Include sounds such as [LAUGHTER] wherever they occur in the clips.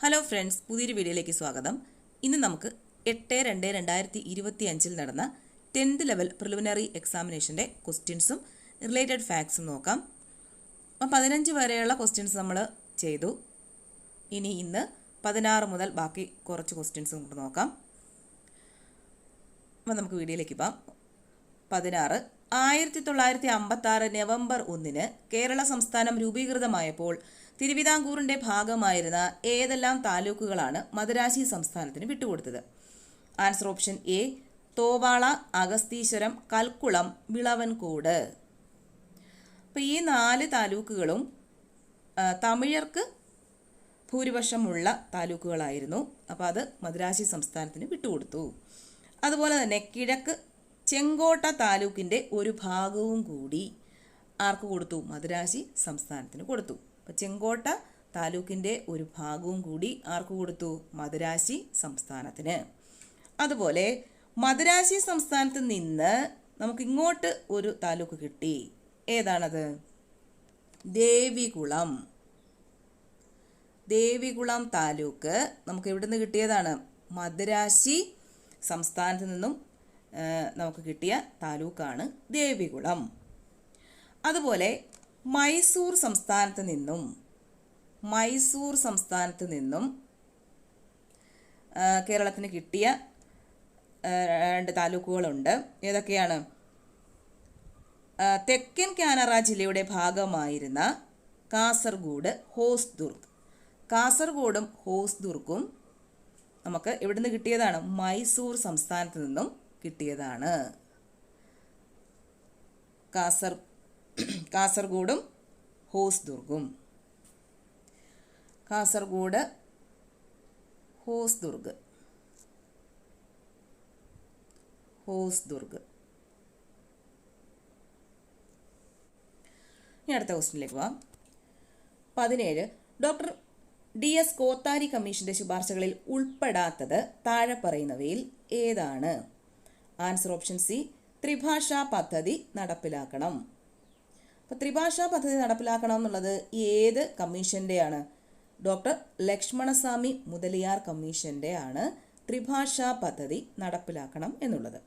Hello friends പുതിയൊരു വീഡിയോയിലേക്ക് സ്വാഗതം. ഇന്ന് നമുക്ക് എട്ട് രണ്ട് രണ്ടായിരത്തി ഇരുപത്തി അഞ്ചിൽ നടന്ന ടെൻത്ത് ലെവൽ പ്രിലിമിനറി എക്സാമിനേഷന്റെ ക്വസ്റ്റ്യൻസും റിലേറ്റഡ് ഫാക്ട്സും നോക്കാം. അപ്പം പതിനഞ്ച് വരെയുള്ള ക്വസ്റ്റ്യൻസ് നമ്മൾ ചെയ്തു. ഇനി ഇന്ന് പതിനാറ് മുതൽ ബാക്കി കുറച്ച് ക്വസ്റ്റ്യൻസ് നമുക്ക് നോക്കാം. അപ്പം നമുക്ക് വീഡിയോയിലേക്ക് പോകാം. പതിനാറ് ആയിരത്തി തൊള്ളായിരത്തി അമ്പത്തി നവംബർ ഒന്നിന് കേരള സംസ്ഥാനം രൂപീകൃതമായപ്പോൾ തിരുവിതാംകൂറിന്റെ ഭാഗമായിരുന്ന ഏതെല്ലാം താലൂക്കുകളാണ് മദുരാശി സംസ്ഥാനത്തിന് വിട്ടുകൊടുത്തത്? Answer option A Thovala Agastheeswaram Kalkulam Vilavancode. അപ്പോൾ ഈ നാല് താലൂക്കുകളും തമിഴർക്ക് ഭൂരിപക്ഷമുള്ള താലൂക്കുകളായിരുന്നു. അപ്പോൾ അത് മദ്രാശി സംസ്ഥാനത്തിന് വിട്ടുകൊടുത്തു. അതുപോലെ തന്നെ കിഴക്ക് ചെങ്കോട്ട താലൂക്കിന്റെ ഒരു ഭാഗവും കൂടി ആർക്ക് കൊടുത്തു? മദ്രാശി സംസ്ഥാനത്തിന് കൊടുത്തു. അപ്പോൾ ചെങ്കോട്ട താലൂക്കിന്റെ ഒരു ഭാഗവും കൂടി ആർക്ക് കൊടുത്തു? മദുരാശി സംസ്ഥാനത്തിന്. അതുപോലെ മദുരാശി സംസ്ഥാനത്ത് നിന്ന് നമുക്ക് ഇങ്ങോട്ട് ഒരു താലൂക്ക് കിട്ടി. ഏതാണത്? ദേവികുളം. ദേവികുളം താലൂക്ക് നമുക്ക് ഇവിടുന്ന് കിട്ടിയതാണ്? മദുരാശി സംസ്ഥാനത്ത് നിന്നും നമുക്ക് കിട്ടിയ താലൂക്കാണ് ദേവികുളം. അതുപോലെ മൈസൂർ സംസ്ഥാനത്ത് നിന്നും മൈസൂർ സംസ്ഥാനത്ത് നിന്നും കേരളത്തിന് കിട്ടിയ രണ്ട് താലൂക്കുകളുണ്ട്. ഏതൊക്കെയാണ്? തെക്കൻ കാനറ ജില്ലയുടെ ഭാഗമായിരുന്ന കാസർഗോഡ് ഹോസ്ദുർഗ്. കാസർഗോഡും ഹോസ്ദുർഗും നമുക്ക് എവിടുന്ന് കിട്ടിയതാണ്? മൈസൂർ സംസ്ഥാനത്ത് നിന്നും കിട്ടിയതാണ്. കാസർ [CLEARS THROAT] കാസർഗോഡും ഹോസ്ദുർഗും. കാസർഗോഡ് ഹോസ്ദുർഗ്. ഹോസ്ദുർഗ്. ഇനി അടുത്ത ക്വസ്റ്റിനിലേക്ക് പോവാം. പതിനേഴ്. ഡോക്ടർ ഡി എസ് കോത്താരി കമ്മീഷന്റെ ശുപാർശകളിൽ ഉൾപ്പെടാത്തത് താഴെ പറയുന്നവയിൽ ഏതാണ്? ആൻസർ ഓപ്ഷൻ സി ത്രിഭാഷാ പദ്ധതി നടപ്പിലാക്കണം. അപ്പോൾ ത്രിഭാഷാ പദ്ധതി നടപ്പിലാക്കണം എന്നുള്ളത് ഏത് കമ്മീഷന്റെയാണ് ഡോക്ടർ ലക്ഷ്മണസ്വാമി മുതലിയാർ കമ്മീഷന്റെ ആണ് ത്രിഭാഷാ പദ്ധതി നടപ്പിലാക്കണം എന്നുള്ളത്.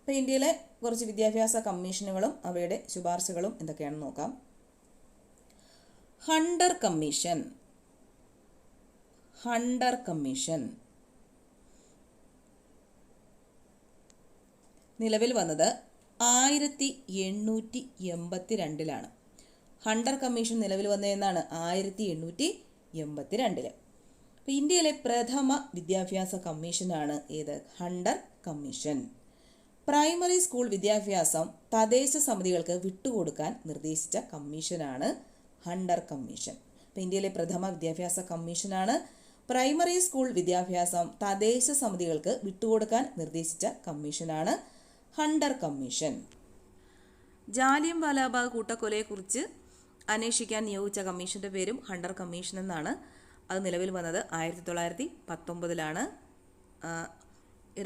അപ്പോൾ ഇന്ത്യയിലെ കുറച്ച് വിദ്യാഭ്യാസ കമ്മീഷനുകളും അവയുടെ ശുപാർശകളും എന്തൊക്കെയാണെന്ന് നോക്കാം. Hunter commission. Hunter commission. നിലവിൽ വന്നത് ആയിരത്തി എണ്ണൂറ്റി എൺപത്തി രണ്ടിലാണ് ഹണ്ടർ കമ്മീഷൻ നിലവിൽ വന്നതെന്നാണ് ആയിരത്തി എണ്ണൂറ്റി എൺപത്തി രണ്ടിൽ അപ്പോൾ ഇന്ത്യയിലെ പ്രഥമ വിദ്യാഭ്യാസ കമ്മീഷനാണ് ഏത്? Hunter commission. പ്രൈമറി സ്കൂൾ വിദ്യാഭ്യാസം തദ്ദേശ സമിതികൾക്ക് വിട്ടുകൊടുക്കാൻ നിർദ്ദേശിച്ച കമ്മീഷനാണ് ഹണ്ടർ കമ്മീഷൻ. അപ്പോൾ ഇന്ത്യയിലെ പ്രഥമ വിദ്യാഭ്യാസ കമ്മീഷനാണ് പ്രൈമറി സ്കൂൾ വിദ്യാഭ്യാസം തദ്ദേശ സമിതികൾക്ക് വിട്ടുകൊടുക്കാൻ നിർദ്ദേശിച്ച കമ്മീഷനാണ് ഹണ്ടർ കമ്മീഷൻ. ജാലിയം വാലാബാഗ് കൂട്ടക്കൊലയെക്കുറിച്ച് അന്വേഷിക്കാൻ നിയോഗിച്ച കമ്മീഷന്റെ പേരും ഹണ്ടർ കമ്മീഷൻ എന്നാണ് അത് നിലവിൽ വന്നത്. ആയിരത്തി തൊള്ളായിരത്തി പത്തൊമ്പതിലാണ്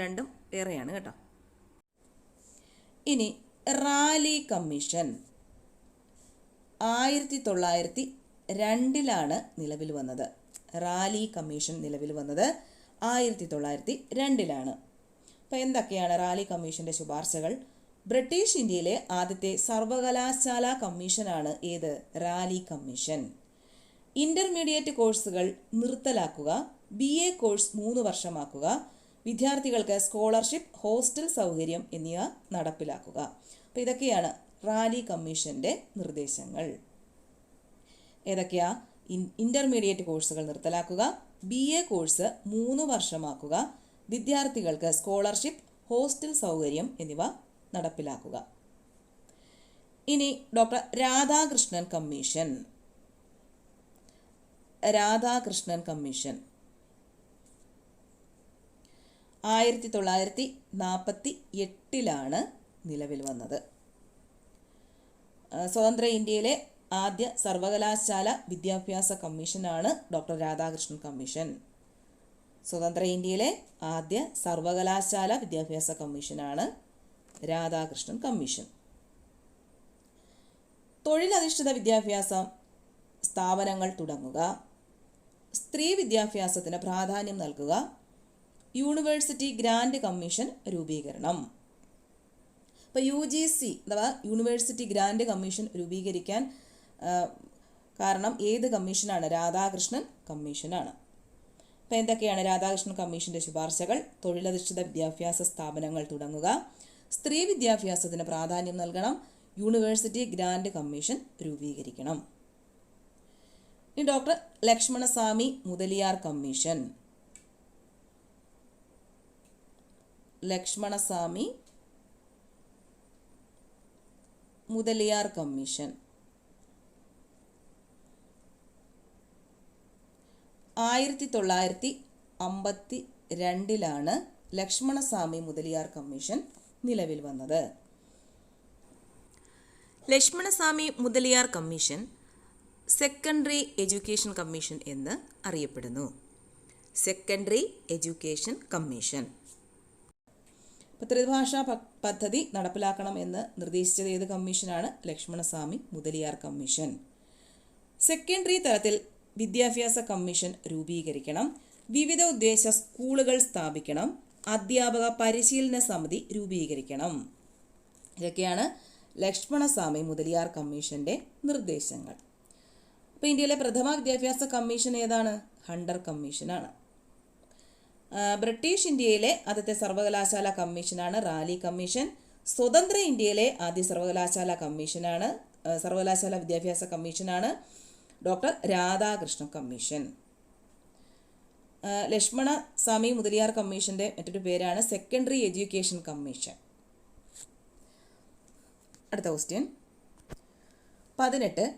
രണ്ടും വേറെയാണ് കേട്ടോ. ഇനി റാലി കമ്മീഷൻ. ആയിരത്തി തൊള്ളായിരത്തി രണ്ടിലാണ് നിലവിൽ വന്നത്. റാലി കമ്മീഷൻ നിലവിൽ വന്നത് ആയിരത്തി തൊള്ളായിരത്തി രണ്ടിലാണ് അപ്പോൾ എന്തൊക്കെയാണ് റാലി കമ്മീഷന്റെ ശുപാർശകൾ? ബ്രിട്ടീഷ് ഇന്ത്യയിലെ ആദ്യത്തെ സർവകലാശാല കമ്മീഷനാണ് ഏത്? Rally commission. ഇന്റർമീഡിയറ്റ് കോഴ്സുകൾ നിർത്തലാക്കുക ബി എ കോഴ്സ് മൂന്ന് വർഷമാക്കുക വിദ്യാർത്ഥികൾക്ക് സ്കോളർഷിപ്പ് ഹോസ്റ്റൽ സൗകര്യം എന്നിവ നടപ്പിലാക്കുക. അപ്പോൾ ഇതൊക്കെയാണ് റാലി കമ്മീഷന്റെ നിർദ്ദേശങ്ങൾ. ഏതൊക്കെയാ? ഇൻ- ഇന്റർമീഡിയറ്റ് കോഴ്സുകൾ നിർത്തലാക്കുക ബി എ കോഴ്സ് മൂന്ന് വർഷമാക്കുക വിദ്യാർത്ഥികൾക്ക് സ്കോളർഷിപ്പ് ഹോസ്റ്റൽ സൗകര്യം എന്നിവ നടപ്പിലാക്കുക. ഇനി doctor Radhakrishnan commission. Radhakrishnan commission. ആയിരത്തി തൊള്ളായിരത്തി നാൽപ്പത്തി എട്ടിലാണ് നിലവിൽ വന്നത്. സ്വതന്ത്ര ഇന്ത്യയിലെ ആദ്യ സർവകലാശാല വിദ്യാഭ്യാസ കമ്മീഷനാണ് ഡോക്ടർ രാധാകൃഷ്ണൻ കമ്മീഷൻ. സ്വതന്ത്ര ഇന്ത്യയിലെ ആദ്യ സർവകലാശാല വിദ്യാഭ്യാസ കമ്മീഷനാണ് രാധാകൃഷ്ണൻ കമ്മീഷൻ. തൊഴിലധിഷ്ഠിത വിദ്യാഭ്യാസം സ്ഥാപനങ്ങൾ തുടങ്ങുക. സ്ത്രീ വിദ്യാഭ്യാസത്തിന് പ്രാധാന്യം നൽകുക. യൂണിവേഴ്സിറ്റി ഗ്രാൻഡ് കമ്മീഷൻ രൂപീകരണം. ഇപ്പോൾ യു ജി സി അഥവാ യൂണിവേഴ്സിറ്റി ഗ്രാൻഡ് കമ്മീഷൻ രൂപീകരിക്കാൻ കാരണം ഏത് കമ്മീഷനാണ്? രാധാകൃഷ്ണൻ കമ്മീഷനാണ്. അപ്പോൾ എന്തൊക്കെയാണ് രാധാകൃഷ്ണൻ കമ്മീഷന്റെ ശുപാർശകൾ? തൊഴിലധിഷ്ഠിത വിദ്യാഭ്യാസ സ്ഥാപനങ്ങൾ തുടങ്ങുക. സ്ത്രീ വിദ്യാഭ്യാസത്തിന് പ്രാധാന്യം നൽകണം. യൂണിവേഴ്സിറ്റി ഗ്രാൻഡ് കമ്മീഷൻ രൂപീകരിക്കണം. ഇനി doctor Lakshmanaswami Mudaliar commission. Lakshmanaswami Mudaliar commission. ആയിരത്തി തൊള്ളായിരത്തി അമ്പത്തി രണ്ടിലാണ് ലക്ഷ്മണസ്വാമി മുതലിയാർ കമ്മീഷൻ നിലവിൽ വന്നത്. Lakshmanaswami Mudaliar commission secondary education commission എന്ന് അറിയപ്പെടുന്നു. Secondary education commission. ഇപ്പോൾ ത്രിഭാഷാ പദ്ധതി നടപ്പിലാക്കണം എന്ന് നിർദ്ദേശിച്ചത് ഏത് കമ്മീഷനാണ്? ലക്ഷ്മണസ്വാമി മുതലിയാർ കമ്മീഷൻ. സെക്കൻഡറി തലത്തിൽ വിദ്യാഭ്യാസ കമ്മീഷൻ രൂപീകരിക്കണം. വിവിധ ഉദ്ദേശ സ്കൂളുകൾ സ്ഥാപിക്കണം. അധ്യാപക പരിശീലന സമിതി രൂപീകരിക്കണം. ഇതൊക്കെയാണ് ലക്ഷ്മണസ്വാമി മുതലിയാർ കമ്മീഷന്റെ നിർദ്ദേശങ്ങൾ. അപ്പോൾ ഇന്ത്യയിലെ പ്രഥമ വിദ്യാഭ്യാസ കമ്മീഷൻ ഏതാണ്? ഹണ്ടർ കമ്മീഷനാണ്. ബ്രിട്ടീഷ് ഇന്ത്യയിലെ ആദ്യത്തെ സർവകലാശാല കമ്മീഷനാണ് റാലി കമ്മീഷൻ. സ്വതന്ത്ര ഇന്ത്യയിലെ ആദ്യ സർവകലാശാല കമ്മീഷനാണ് സർവകലാശാല വിദ്യാഭ്യാസ കമ്മീഷനാണ്. Doctor Radhakrishna commission. Lakshmana Swami Mudaliar കമ്മീഷന്റെ മറ്റൊരു പേരാണ് സെക്കൻഡറി എഡ്യൂക്കേഷൻ കമ്മീഷൻ. അടുത്ത ക്വസ്റ്റ്യൻ. പതിനെട്ട്.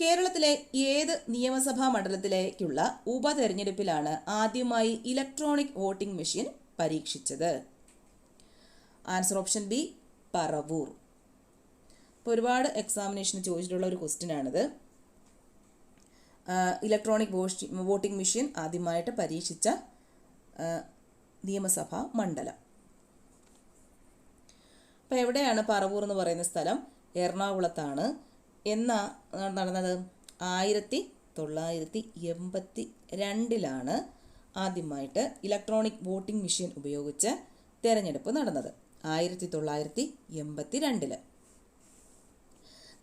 കേരളത്തിലെ ഏത് നിയമസഭാ മണ്ഡലത്തിലേക്കുള്ള ഉപതെരഞ്ഞെടുപ്പിലാണ് ആദ്യമായി ഇലക്ട്രോണിക് വോട്ടിംഗ് മെഷീൻ പരീക്ഷിച്ചത്? Answer option B Paravur. ഇപ്പോൾ ഒരുപാട് എക്സാമിനേഷന് ചോദിച്ചിട്ടുള്ള ഒരു ക്വസ്റ്റ്യൻ ആണിത് ഇലക്ട്രോണിക് വോട്ടിംഗ് മെഷീൻ ആദ്യമായിട്ട് പരീക്ഷിച്ച നിയമസഭാ മണ്ഡലം. അപ്പോൾ എവിടെയാണ് പറവൂർ എന്ന് പറയുന്ന സ്ഥലം? എറണാകുളത്താണ്. എന്നാ നടന്നത്? ആയിരത്തി തൊള്ളായിരത്തി എൺപത്തി രണ്ടിലാണ് ആദ്യമായിട്ട് ഇലക്ട്രോണിക് വോട്ടിംഗ് മെഷീൻ ഉപയോഗിച്ച് തിരഞ്ഞെടുപ്പ് നടന്നത്. ആയിരത്തി തൊള്ളായിരത്തി എൺപത്തി രണ്ടിൽ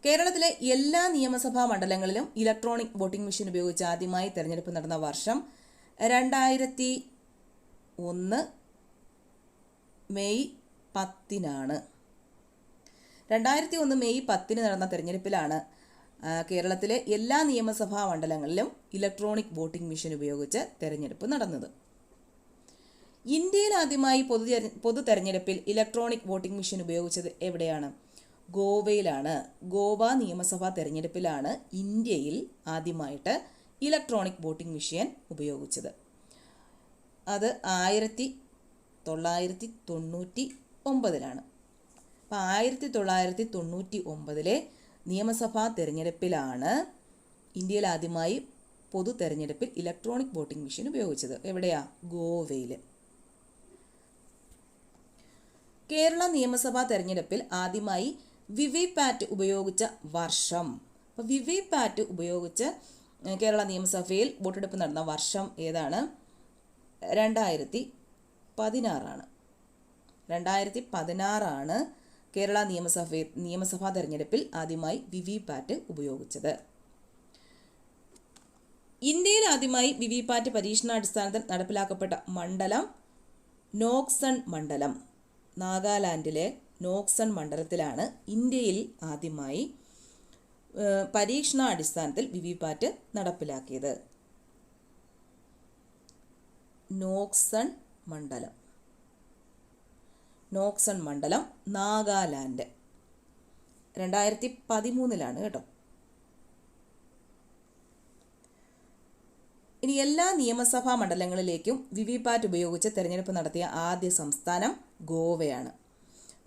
കേരളത്തിലെ എല്ലാ നിയമസഭാ മണ്ഡലങ്ങളിലും ഇലക്ട്രോണിക് വോട്ടിംഗ് മെഷീൻ ഉപയോഗിച്ച് ആദ്യമായി തെരഞ്ഞെടുപ്പ് നടന്ന വർഷം രണ്ടായിരത്തി ഒന്ന് മെയ് പത്തിനാണ്. രണ്ടായിരത്തി ഒന്ന് മെയ് പത്തിന് നടന്ന തെരഞ്ഞെടുപ്പിലാണ് കേരളത്തിലെ എല്ലാ നിയമസഭാ മണ്ഡലങ്ങളിലും ഇലക്ട്രോണിക് വോട്ടിംഗ് മെഷീൻ ഉപയോഗിച്ച് തെരഞ്ഞെടുപ്പ് നടന്നത്. ഇന്ത്യയിൽ ആദ്യമായി പൊതു പൊതു തെരഞ്ഞെടുപ്പിൽ ഇലക്ട്രോണിക് വോട്ടിംഗ് മെഷീൻ ഉപയോഗിച്ചത് എവിടെയാണ്? ഗോവയിലാണ്. ഗോവ നിയമസഭാ തെരഞ്ഞെടുപ്പിലാണ് ഇന്ത്യയിൽ ആദ്യമായിട്ട് ഇലക്ട്രോണിക് വോട്ടിംഗ് മെഷീൻ ഉപയോഗിച്ചത്. അത് ആയിരത്തി തൊള്ളായിരത്തി തൊണ്ണൂറ്റി ഒമ്പതിലാണ് അപ്പോൾ ആയിരത്തി തൊള്ളായിരത്തി തൊണ്ണൂറ്റി ഒമ്പതിലെ നിയമസഭാ തെരഞ്ഞെടുപ്പിലാണ് ഇന്ത്യയിൽ ആദ്യമായി പൊതു തെരഞ്ഞെടുപ്പിൽ ഇലക്ട്രോണിക് വോട്ടിംഗ് മെഷീൻ ഉപയോഗിച്ചത്. എവിടെയാ? ഗോവയിൽ കേരള നിയമസഭാ തെരഞ്ഞെടുപ്പിൽ ആദ്യമായി വിവി പാറ്റ് ഉപയോഗിച്ച വർഷം. അപ്പോൾ വിവി പാറ്റ് ഉപയോഗിച്ച് കേരള നിയമസഭയിൽ വോട്ടെടുപ്പ് നടന്ന വർഷം ഏതാണ്? രണ്ടായിരത്തി പതിനാറാണ് രണ്ടായിരത്തി പതിനാറാണ് കേരള നിയമസഭ നിയമസഭാ തെരഞ്ഞെടുപ്പിൽ ആദ്യമായി വിവി പാറ്റ് ഉപയോഗിച്ചത്. ഇന്ത്യയിൽ ആദ്യമായി വിവി പാറ്റ് പരീക്ഷണാടിസ്ഥാനത്തിൽ നടപ്പിലാക്കപ്പെട്ട മണ്ഡലം നോക്സൺ മണ്ഡലം നാഗാലാൻഡിലെ നോക്സൺ മണ്ഡലത്തിലാണ് ഇന്ത്യയിൽ ആദ്യമായി പരീക്ഷണാടിസ്ഥാനത്തിൽ പരീക്ഷണാടിസ്ഥാനത്തിൽ വി പാറ്റ് നടപ്പിലാക്കിയത്. നോക്സൺ മണ്ഡലം. നോക്സൺ മണ്ഡലം നാഗാലാൻഡ്. രണ്ടായിരത്തി പതിമൂന്നിലാണ് കേട്ടോ. ഇനി എല്ലാ നിയമസഭാ മണ്ഡലങ്ങളിലേക്കും വിവിപാറ്റ് ഉപയോഗിച്ച് തെരഞ്ഞെടുപ്പ് നടത്തിയ ആദ്യ സംസ്ഥാനം ഗോവയാണ്.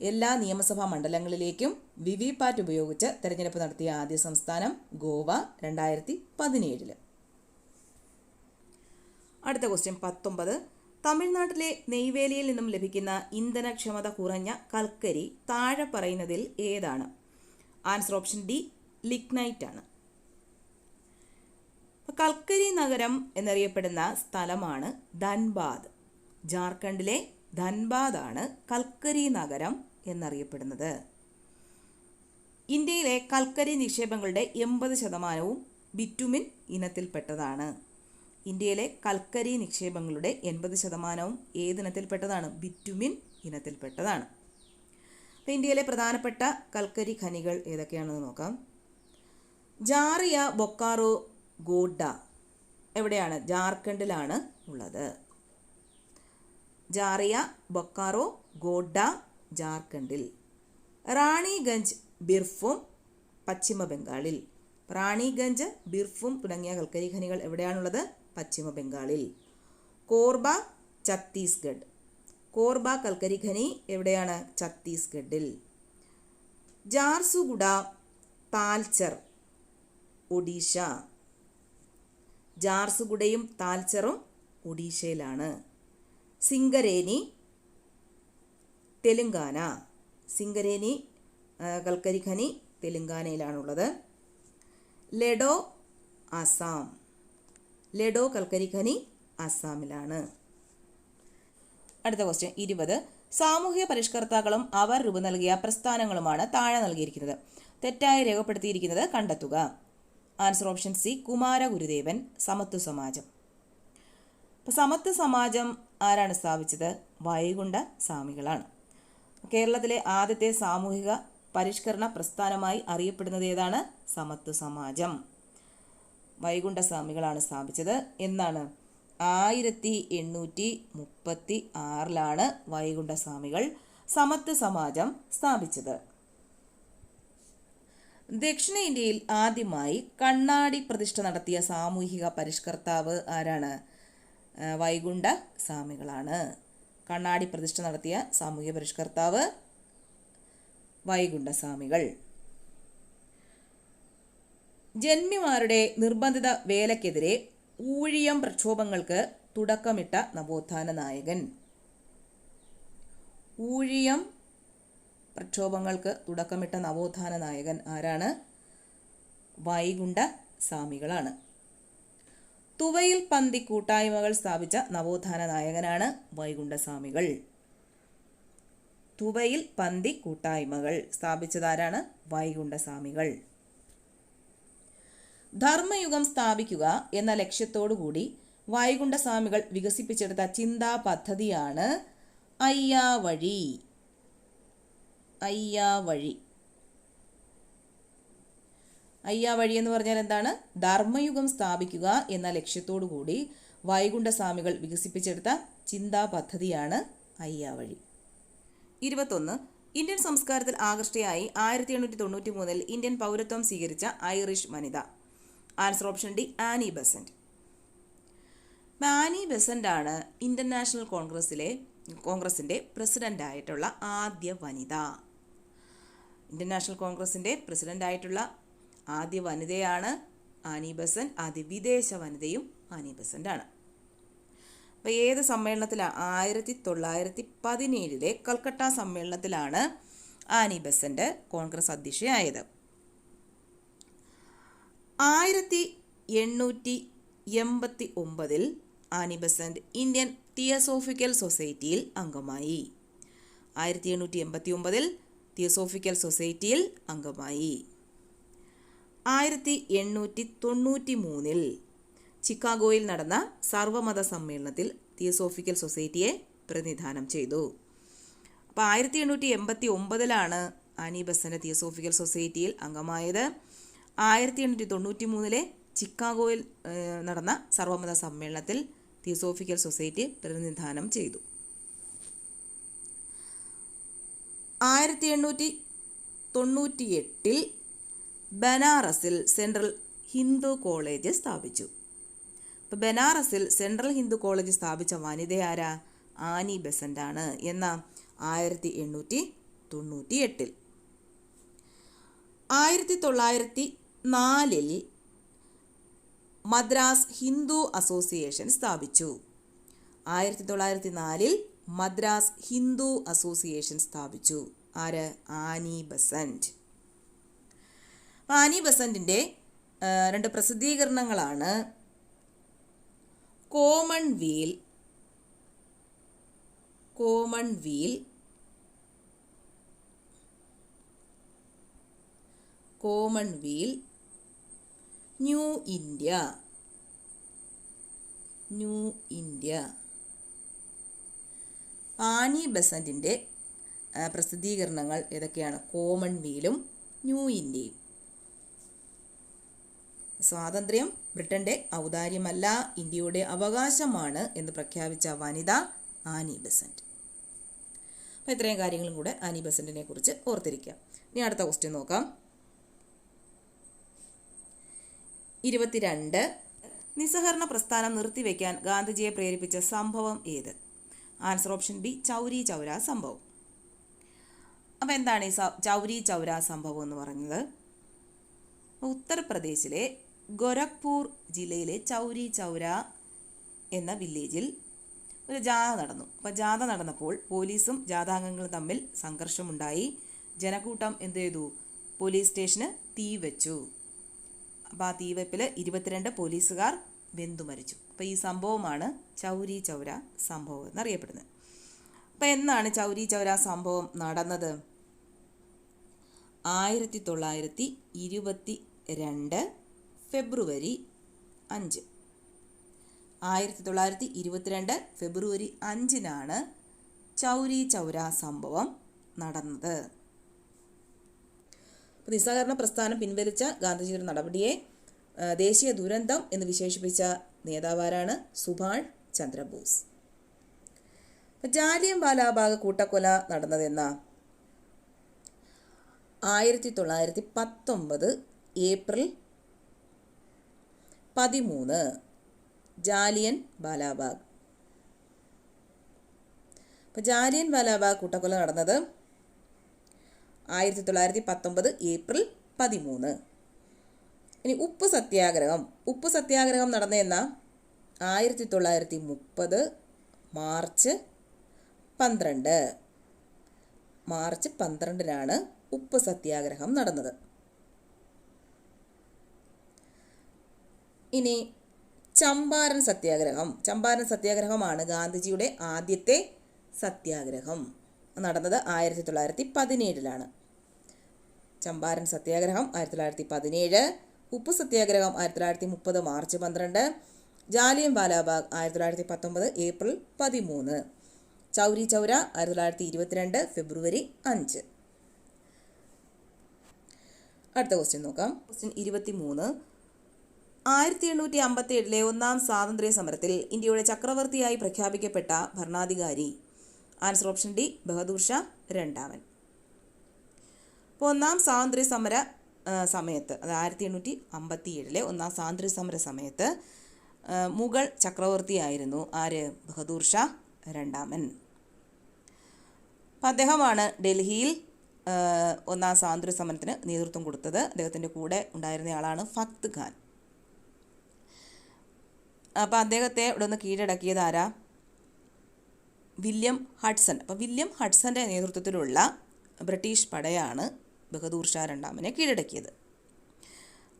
എല്ലാ നിയമസഭാ മണ്ഡലങ്ങളിലേക്കും വിവിപാറ്റ് ഉപയോഗിച്ച് തെരഞ്ഞെടുപ്പ് നടത്തിയ ആദ്യ സംസ്ഥാനം ഗോവ രണ്ടായിരത്തി പതിനേഴിൽ. അടുത്ത ക്വസ്റ്റ്യൻ പത്തൊമ്പത്. തമിഴ്നാട്ടിലെ നെയ്വേലിയിൽ നിന്നും ലഭിക്കുന്ന ഇന്ധനക്ഷമത കുറഞ്ഞ കൽക്കരി താഴെ പറയുന്നതിൽ ഏതാണ്? ആൻസർ ഓപ്ഷൻ ഡി ലിഗ്നൈറ്റ് ആണ്. കൽക്കരി നഗരം എന്നറിയപ്പെടുന്ന സ്ഥലമാണ് ധൻബാദ്. ജാർഖണ്ഡിലെ ധൻബാദാണ് കൽക്കരി നഗരം എന്നറിയപ്പെടുന്നത്. ഇന്ത്യയിലെ കൽക്കരി നിക്ഷേപങ്ങളുടെ എൺപത് ശതമാനവും ബിറ്റുമിൻ ഇനത്തിൽപ്പെട്ടതാണ്. ഇന്ത്യയിലെ കൽക്കരി നിക്ഷേപങ്ങളുടെ എൺപത് ശതമാനവും ഏതിനത്തിൽപ്പെട്ടതാണ് ബിറ്റുമിൻ ഇനത്തിൽപ്പെട്ടതാണ്. അപ്പോൾ ഇന്ത്യയിലെ പ്രധാനപ്പെട്ട കൽക്കരി ഖനികൾ ഏതൊക്കെയാണെന്ന് നോക്കാം. ജാറിയ ബൊക്കാറോ ഗോഡ എവിടെയാണ്? ജാർഖണ്ഡിലാണ് ഉള്ളത്. ജാറിയ ബൊക്കാറോ ഗോഡ ജാർഖണ്ഡിൽ. റാണിഗഞ്ച് ബിർഫും പശ്ചിമ ബംഗാളിൽ റാണിഗഞ്ച് ബിർഫും തുടങ്ങിയ കൽക്കരി ഖനികൾ എവിടെയാണുള്ളത്? പശ്ചിമ ബംഗാളിൽ കോർബ ഛത്തീസ്ഗഡ്. കോർബ കൽക്കരി ഖനി എവിടെയാണ്? ഛത്തീസ്ഗഡിൽ. ജാർസുഗുഡ താൽച്ചർ ഒഡീഷ. ജാർസുഗുഡയും താൽച്ചറും ഒഡീഷയിലാണ്. സിംഗരേനി തെലുങ്കാന. സിംഗരേനി കൽക്കരിഖനി കൽക്കരി ഖനി തെലുങ്കാനയിലാണുള്ളത്. ലഡോ ആസാം. ലഡോ കൽക്കരി ഖനി ആസാമിലാണ്. അടുത്ത ക്വസ്റ്റ്യൻ ഇരുപത്. സാമൂഹ്യ പരിഷ്കർത്താക്കളും അവർ രൂപം നൽകിയ പ്രസ്ഥാനങ്ങളുമാണ് താഴെ നൽകിയിരിക്കുന്നത്. തെറ്റായി രേഖപ്പെടുത്തിയിരിക്കുന്നത് കണ്ടെത്തുക. Answer option C Kumara Gurudevan Samatva Samajam. Samatva സമാജം ആരാണ് സ്ഥാപിച്ചത്? വൈകുണ്ഠ സ്വാമികളാണ്. കേരളത്തിലെ ആദ്യത്തെ സാമൂഹിക പരിഷ്കരണ പ്രസ്ഥാനമായി അറിയപ്പെടുന്നത് ഏതാണ്? സമത്വ സമാജം. വൈകുണ്ഠ സ്വാമികളാണ് സ്ഥാപിച്ചത്. എന്നാണ്. ആയിരത്തി എണ്ണൂറ്റി മുപ്പത്തി ആറിലാണ് വൈകുണ്ഠ സ്വാമികൾ സമത്വ സമാജം സ്ഥാപിച്ചത്. ദക്ഷിണേന്ത്യയിൽ ആദ്യമായി കണ്ണാടി പ്രതിഷ്ഠ നടത്തിയ സാമൂഹിക പരിഷ്കർത്താവ് ആരാണ്? വൈകുണ്ഠ സ്വാമികളാണ് കണ്ണാടി പ്രതിഷ്ഠ നടത്തിയ സാമൂഹ്യ പരിഷ്കർത്താവ് വൈകുണ്ഠ സ്വാമികൾ ജന്മിമാരുടെ നിർബന്ധിത വേലക്കെതിരെ ഊഴിയം പ്രക്ഷോഭങ്ങൾക്ക് തുടക്കമിട്ട നവോത്ഥാന നായകൻ. ഊഴിയം പ്രക്ഷോഭങ്ങൾക്ക് തുടക്കമിട്ട നവോത്ഥാന നായകൻ ആരാണ്? വൈകുണ്ഠ സ്വാമികളാണ് തുവയിൽ പന്തി കൂട്ടായ്മകൾ സ്ഥാപിച്ച നവോത്ഥാന നായകനാണ് വൈകുണ്ഠ സ്വാമികൾ തുവയിൽ പന്തി കൂട്ടായ്മകൾ സ്ഥാപിച്ചതാരാണ് വൈകുണ്ഠ സ്വാമികൾ ധർമ്മയുഗം സ്ഥാപിക്കുക എന്ന ലക്ഷ്യത്തോടുകൂടി വൈകുണ്ഠ സ്വാമികൾ വികസിപ്പിച്ചെടുത്ത ചിന്താ പദ്ധതിയാണ് അയ്യാവഴി. അയ്യാവഴി. അയ്യാവഴി എന്ന് പറഞ്ഞാൽ എന്താണ്? ധർമ്മയുഗം സ്ഥാപിക്കുക എന്ന ലക്ഷ്യത്തോടു കൂടി വൈകുണ്ഠ സ്വാമികൾ വികസിപ്പിച്ചെടുത്ത ചിന്താ പദ്ധതിയാണ് അയ്യാവഴി. ഇരുപത്തൊന്ന്. ഇന്ത്യൻ സംസ്കാരത്തിൽ ആകൃഷ്ടയായി ആയിരത്തി എണ്ണൂറ്റി തൊണ്ണൂറ്റി മൂന്നിൽ ഇന്ത്യൻ പൗരത്വം സ്വീകരിച്ച ഐറിഷ് വനിത. Answer option D Annie Besant Annie Besant ആണ് ഇന്റർനാഷണൽ നാഷണൽ കോൺഗ്രസിലെ കോൺഗ്രസിന്റെ പ്രസിഡന്റ് ആയിട്ടുള്ള ആദ്യ വനിത. ഇന്ത്യൻ നാഷണൽ കോൺഗ്രസിന്റെ പ്രസിഡന്റ് ആയിട്ടുള്ള ആദ്യ വനിതയാണ് ആനി ബസന്റ് ആദ്യ വിദേശ വനിതയും ആനി ബസന്റാണ്. അപ്പോൾ ഏത് സമ്മേളനത്തിലാണ് ആയിരത്തി തൊള്ളായിരത്തി പതിനേഴിലെ കൽക്കട്ട സമ്മേളനത്തിലാണ് ആനി ബസന്റ് കോൺഗ്രസ് അധ്യക്ഷയായത്. ആയിരത്തി എണ്ണൂറ്റി എൺപത്തി ഒമ്പതിൽ ആനി ബസന്റ് ഇന്ത്യൻ തിയസോഫിക്കൽ സൊസൈറ്റിയിൽ അംഗമായി. ആയിരത്തി എണ്ണൂറ്റി എൺപത്തി ഒമ്പതിൽ തിയസോഫിക്കൽ സൊസൈറ്റിയിൽ അംഗമായി. ആയിരത്തി എണ്ണൂറ്റി തൊണ്ണൂറ്റി മൂന്നിൽ ചിക്കാഗോയിൽ നടന്ന സർവമത സമ്മേളനത്തിൽ തിയോസോഫിക്കൽ സൊസൈറ്റിയെ പ്രതിനിധാനം ചെയ്തു. അപ്പോൾ ആയിരത്തി എണ്ണൂറ്റി എൺപത്തി ഒമ്പതിലാണ് ആനി ബസന്റ് തിയോസോഫിക്കൽ സൊസൈറ്റിയിൽ അംഗമായത്. ആയിരത്തി എണ്ണൂറ്റി തൊണ്ണൂറ്റി മൂന്നിലെ ചിക്കാഗോയിൽ നടന്ന സർവമത സമ്മേളനത്തിൽ തിയോസോഫിക്കൽ സൊസൈറ്റി പ്രതിനിധാനം ചെയ്തു. ആയിരത്തി എണ്ണൂറ്റി തൊണ്ണൂറ്റി എട്ടിൽ ബനാറസിൽ സെൻട്രൽ ഹിന്ദു കോളേജ് സ്ഥാപിച്ചു. അപ്പോൾ ബനാറസിൽ സെൻട്രൽ ഹിന്ദു കോളേജ് സ്ഥാപിച്ച വനിത ആരാ ആനി ബെസന്റാണ് എന്ന ആയിരത്തി എണ്ണൂറ്റി തൊണ്ണൂറ്റി എട്ടിൽ ആയിരത്തി തൊള്ളായിരത്തി നാലിൽ മദ്രാസ് ഹിന്ദു അസോസിയേഷൻ സ്ഥാപിച്ചു. ആയിരത്തി തൊള്ളായിരത്തി നാലിൽ മദ്രാസ് ഹിന്ദു അസോസിയേഷൻ സ്ഥാപിച്ചു. ആര്? Annie Besant. ആനി ബസന്റിന്റെ രണ്ട് പ്രസിദ്ധീകരണങ്ങളാണ്. Commonweal commonweal commonweal new India new India. Annie ബസന്റിന്റെ പ്രസിദ്ധീകരണങ്ങൾ ഏതൊക്കെയാണ്? കോമൺ വീലും ന്യൂ ഇന്ത്യയും. സ്വാതന്ത്ര്യം ബ്രിട്ടന്റെ ഔദാര്യമല്ല ഇന്ത്യയുടെ അവകാശമാണ് എന്ന് പ്രഖ്യാപിച്ച വനിത ആനി ബസന്റ്. അപ്പോൾ ഇത്രയും കാര്യങ്ങളും കൂടെ ആനി ബസന്റിനെ കുറിച്ച് ഓർത്തിരിക്കുക ഇനി അടുത്ത ക്വസ്റ്റ്യൻ നോക്കാം. ഇരുപത്തിരണ്ട്. നിസ്സഹകരണ പ്രസ്ഥാനം നിർത്തിവെക്കാൻ ഗാന്ധിജിയെ പ്രേരിപ്പിച്ച സംഭവം ഏത്? Answer option B Chauri Chaura സംഭവം. അപ്പോൾ എന്താണ് ഈ ചൗരി ചൗര സംഭവം എന്ന് പറയുന്നത്? ഉത്തർപ്രദേശിലെ ഗോരഖ്പൂർ ജില്ലയിലെ ചൗരി ചൗര എന്ന വില്ലേജിൽ ഒരു ജാഥ നടന്നു. അപ്പോൾ ജാഥ നടന്നപ്പോൾ പോലീസും ജാഥാംഗങ്ങളും തമ്മിൽ സംഘർഷമുണ്ടായി. ജനക്കൂട്ടം എന്ത് ചെയ്തു? പോലീസ് സ്റ്റേഷന് തീ വെച്ചു. അപ്പോൾ ആ തീവെപ്പിൽ ഇരുപത്തിരണ്ട് പോലീസുകാർ വെന്തു മരിച്ചു. അപ്പോൾ ഈ സംഭവമാണ് ചൗരി ചൗര സംഭവം എന്നറിയപ്പെടുന്നത്. അപ്പോൾ എന്നാണ് ചൗരി ചൗര സംഭവം നടന്നത്? ആയിരത്തി തൊള്ളായിരത്തി ഇരുപത്തി രണ്ട് ഫെബ്രുവരി അഞ്ച്. ആയിരത്തി തൊള്ളായിരത്തി ഇരുപത്തിരണ്ട് ഫെബ്രുവരി അഞ്ചിനാണ് ചൗരി ചൗര സംഭവം നടന്നത്. നിസ്സഹകരണ പ്രസ്ഥാനം പിൻവലിച്ച ഗാന്ധിജിയുടെ നടപടിയെ ദേശീയ ദുരന്തം എന്ന് വിശേഷിപ്പിച്ച നേതാവാരാണ് സുഭാഷ് ചന്ദ്രബോസ്. ജാലിയം ബാലാബാഗ് കൂട്ടക്കൊല നടന്നതെന്ന ആയിരത്തി തൊള്ളായിരത്തി പത്തൊമ്പത് ഏപ്രിൽ പതിമൂന്ന്. ജാലിയൻ ബാലാബാഗ്. അപ്പോൾ ജാലിയൻ ബാലാബാഗ് കൂട്ടക്കൊല നടന്നത് ആയിരത്തി തൊള്ളായിരത്തി പത്തൊമ്പത് ഏപ്രിൽ പതിമൂന്ന്. ഇനി ഉപ്പ് സത്യാഗ്രഹം. ഉപ്പ് സത്യാഗ്രഹം നടന്നതെന്ന ആയിരത്തി തൊള്ളായിരത്തി മുപ്പത് മാർച്ച് പന്ത്രണ്ട്. മാർച്ച് പന്ത്രണ്ടിനാണ് ഉപ്പ് സത്യാഗ്രഹം നടന്നത്. ഇനി ചമ്പാരൻ സത്യാഗ്രഹം. ചമ്പാരൻ സത്യാഗ്രഹമാണ് ഗാന്ധിജിയുടെ ആദ്യത്തെ സത്യാഗ്രഹം. നടന്നത് ആയിരത്തി തൊള്ളായിരത്തി പതിനേഴിലാണ് ചമ്പാരൻ സത്യാഗ്രഹം ആയിരത്തി തൊള്ളായിരത്തി പതിനേഴ് ഉപ്പ് സത്യാഗ്രഹം ആയിരത്തി തൊള്ളായിരത്തി മുപ്പത് മാർച്ച് പന്ത്രണ്ട്. ജാലിയൻ വാലാബാഗ് ആയിരത്തി തൊള്ളായിരത്തി പത്തൊമ്പത് ഏപ്രിൽ പതിമൂന്ന്. ചൗരി ചൗര ആയിരത്തി തൊള്ളായിരത്തി ഇരുപത്തിരണ്ട് ഫെബ്രുവരി അഞ്ച്. അടുത്ത ക്വസ്റ്റ്യൻ നോക്കാം. ക്വസ്റ്റ്യൻ ഇരുപത്തി മൂന്ന് ആയിരത്തി എണ്ണൂറ്റി അമ്പത്തി ഏഴിലെ ഒന്നാം സ്വാതന്ത്ര്യ സമരത്തിൽ ഇന്ത്യയുടെ ചക്രവർത്തിയായി പ്രഖ്യാപിക്കപ്പെട്ട ഭരണാധികാരി. Answer option D Bahadur Shah രണ്ടാമൻ. അപ്പോൾ ഒന്നാം സ്വാതന്ത്ര്യ സമര സമയത്ത് അത് ആയിരത്തി എണ്ണൂറ്റി അമ്പത്തി ഏഴിലെ ഒന്നാം സ്വാതന്ത്ര്യ സമര സമയത്ത് മുഗൾ ചക്രവർത്തിയായിരുന്നു ആര്? ബഹദൂർ ഷാ രണ്ടാമൻ. അപ്പം അദ്ദേഹമാണ് ഡൽഹിയിൽ ഒന്നാം സ്വാതന്ത്ര്യ സമരത്തിന് നേതൃത്വം കൊടുത്തത്. അദ്ദേഹത്തിന്റെ കൂടെ ഉണ്ടായിരുന്നയാളാണ് ഫക്ത് ഖാൻ. അപ്പോൾ അദ്ദേഹത്തെ ഇവിടെ നിന്ന് കീഴടക്കിയത് ആരാ? William Hudson. അപ്പോൾ വില്യം ഹഡ്സന്റെ നേതൃത്വത്തിലുള്ള ബ്രിട്ടീഷ് പടയാണ് ബഹദൂർ ഷാ രണ്ടാമനെ കീഴടക്കിയത്.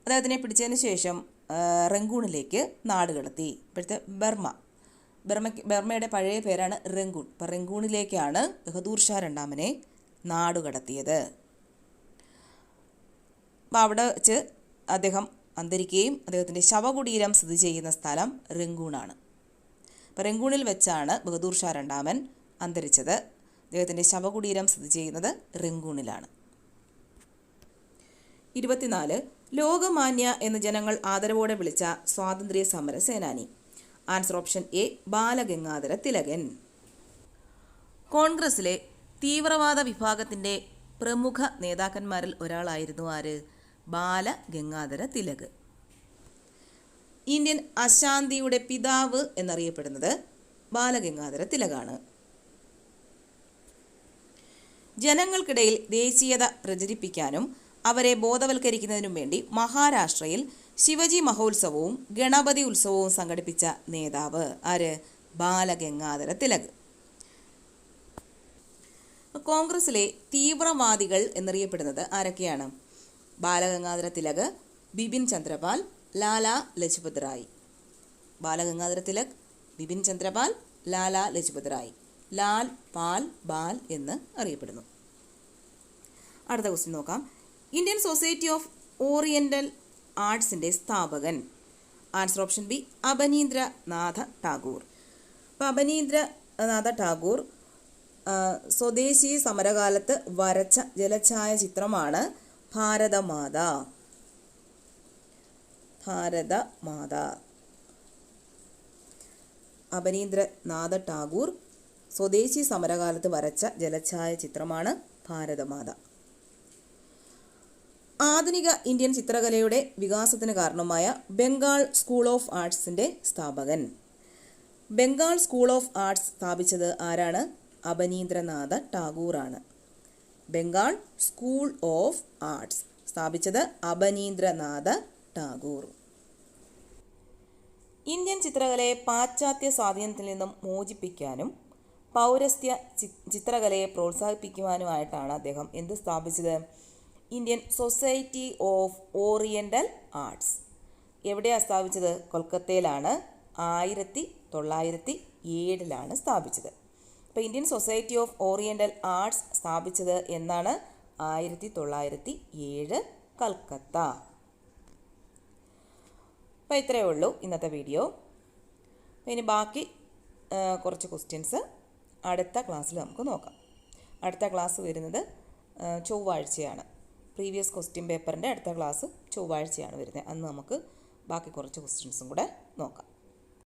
അദ്ദേഹത്തിനെ പിടിച്ചതിന് ശേഷം റെങ്കൂണിലേക്ക് നാട് കടത്തി ഇപ്പോഴത്തെ ബർമ്മ. ബർമ്മയ്ക്ക് ബർമ്മയുടെ പഴയ പേരാണ് റങ്കൂൺ അപ്പോൾ റങ്കൂണിലേക്കാണ് ബഹദൂർ ഷാ രണ്ടാമനെ നാട് കടത്തിയത് അപ്പോൾ അവിടെ വെച്ച് അദ്ദേഹം അന്തരിക്കുകയും അദ്ദേഹത്തിന്റെ ശവകുടീരം സ്ഥിതി ചെയ്യുന്ന സ്ഥലം റെങ്കൂണാണ്. അപ്പോൾ റെങ്കൂണിൽ വെച്ചാണ് ബഹദൂർ ഷാ രണ്ടാമൻ അന്തരിച്ചത്. അദ്ദേഹത്തിന്റെ ശവകുടീരം സ്ഥിതി ചെയ്യുന്നത് റെങ്കൂണിലാണ്. ഇരുപത്തിനാല് ലോകമാന്യ എന്ന് ജനങ്ങൾ ആദരവോടെ വിളിച്ച സ്വാതന്ത്ര്യ സമര സേനാനി. Answer option A Balagangadhara Thilakan. കോൺഗ്രസിലെ തീവ്രവാദ വിഭാഗത്തിന്റെ പ്രമുഖ നേതാക്കന്മാരിൽ ഒരാളായിരുന്നു ആര്? ബാലഗംഗാധര തിലക്. ഇന്ത്യൻ അശാന്തിയുടെ പിതാവ് എന്നറിയപ്പെടുന്നത് ബാലഗംഗാധര തിലകാണ്. ജനങ്ങൾക്കിടയിൽ ദേശീയത പ്രചരിപ്പിക്കാനും അവരെ ബോധവൽക്കരിക്കുന്നതിനും വേണ്ടി മഹാരാഷ്ട്രയിൽ ശിവജി മഹോത്സവവും ഗണപതി ഉത്സവവും സംഘടിപ്പിച്ച നേതാവ് ആര്? ബാലഗംഗാധര തിലക്. കോൺഗ്രസിലെ തീവ്രവാദികൾ എന്നറിയപ്പെടുന്നത് ആരൊക്കെയാണ്? ബാലഗംഗാധര തിലക് ബിപിൻ ചന്ദ്രപാൽ ലാല ലജ്പത് റായ് ബാലഗംഗാധര തിലക് ബിപിൻ ചന്ദ്രപാൽ ലാല ലജ്പത് റായ് ലാൽ പാൽ ബാൽ എന്ന് അറിയപ്പെടുന്നു. അടുത്ത ക്വസ്റ്റ്യൻ നോക്കാം. ഇന്ത്യൻ സൊസൈറ്റി ഓഫ് ഓറിയന്റൽ ആർട്സിന്റെ സ്ഥാപകൻ answer option B Abanindranath Tagore. അപ്പോൾ അപനീന്ദ്രനാഥ ടാഗോർ സ്വദേശി സമരകാലത്ത് വരച്ച ജലഛായ ചിത്രമാണ് ഭാരതമാത. ഭാരതമാത. അപനീന്ദ്രനാഥ ടാഗൂർ സ്വദേശി സമരകാലത്ത് വരച്ച ജലഛായ ചിത്രമാണ് ഭാരതമാത. ആധുനിക ഇന്ത്യൻ ചിത്രകലയുടെ വികാസത്തിന് കാരണമായ ബംഗാൾ സ്കൂൾ ഓഫ് ആർട്സിന്റെ സ്ഥാപകൻ. ബംഗാൾ സ്കൂൾ ഓഫ് ആർട്സ് സ്ഥാപിച്ചത് ആരാണ്? അപനീന്ദ്രനാഥ ടാഗോറാണ്. ബംഗാൾ സ്കൂൾ ഓഫ് ആർട്സ് സ്ഥാപിച്ചത് അപനീന്ദ്രനാഥ ടാഗോർ. ഇന്ത്യൻ ചിത്രകലയെ പാശ്ചാത്യ സ്വാധീനത്തിൽ നിന്നും മോചിപ്പിക്കാനും പൗരസ്ത്യ ചിത്രകലയെ പ്രോത്സാഹിപ്പിക്കുവാനുമായിട്ടാണ് അദ്ദേഹം എന്ത് സ്ഥാപിച്ചത്? Indian society of oriental arts. എവിടെയാണ് സ്ഥാപിച്ചത്? കൊൽക്കത്തയിലാണ്. ആയിരത്തി തൊള്ളായിരത്തി ഏഴിലാണ് സ്ഥാപിച്ചത്. അപ്പോൾ Indian society of oriental arts സ്ഥാപിച്ചത് എന്നാണ് ആയിരത്തി തൊള്ളായിരത്തി ഏഴ് കൽക്കത്ത. അപ്പോൾ ഇത്രയേ ഉള്ളൂ ഇന്നത്തെ വീഡിയോ ഇനി ബാക്കി കുറച്ച് ക്വസ്റ്റ്യൻസ് അടുത്ത ക്ലാസ്സിൽ നമുക്ക് നോക്കാം. അടുത്ത ക്ലാസ് വരുന്നത് ചൊവ്വാഴ്ചയാണ്. പ്രീവിയസ് ക്വസ്റ്റ്യൻ പേപ്പറിന്റെ അടുത്ത ക്ലാസ് ചൊവ്വാഴ്ചയാണ് വരുന്നത്. അന്ന് നമുക്ക് ബാക്കി കുറച്ച് ക്വസ്റ്റ്യൻസും കൂടെ നോക്കാം.